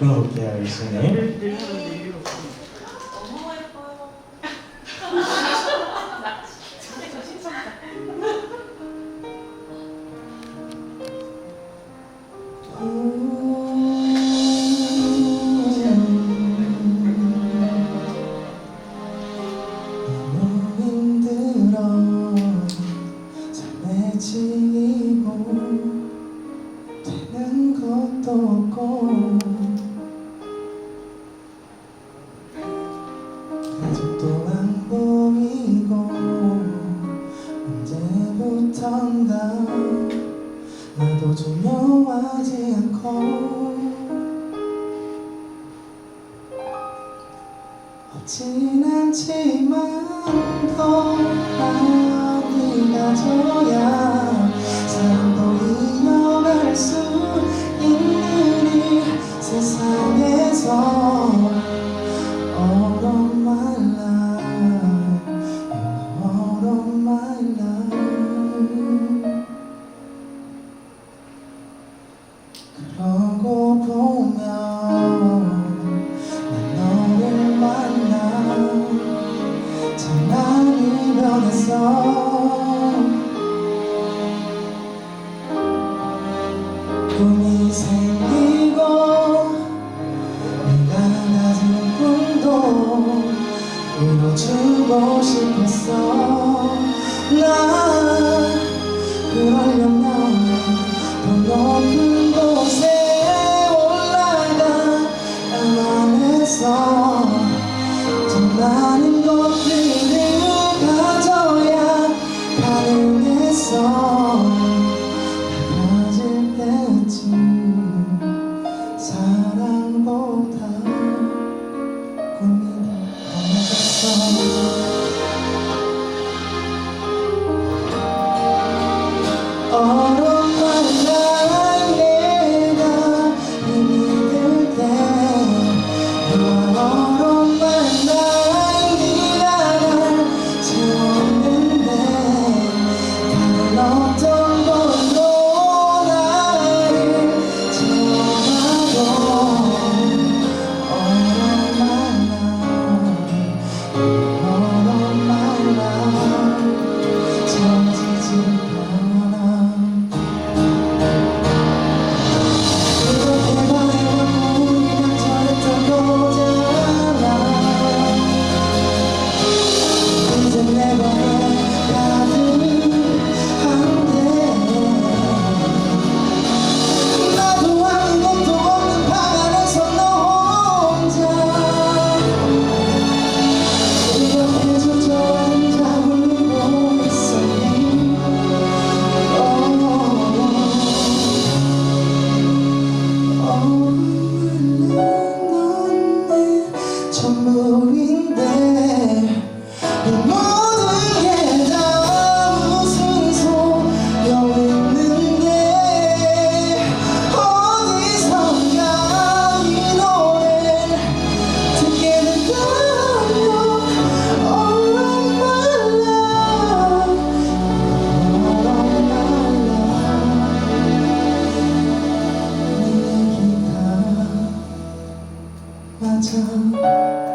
끊어볼게요, 예수님. 지금부턴다. 나도 두려워하지 않고. 없진 않지만 더 나아가져야 꿈이 생기고 네가 낮은 꿈도 이뤄주고 싶었어. 나 그러려면 더 높은 곳에 올라가 나만에서 더 많은 so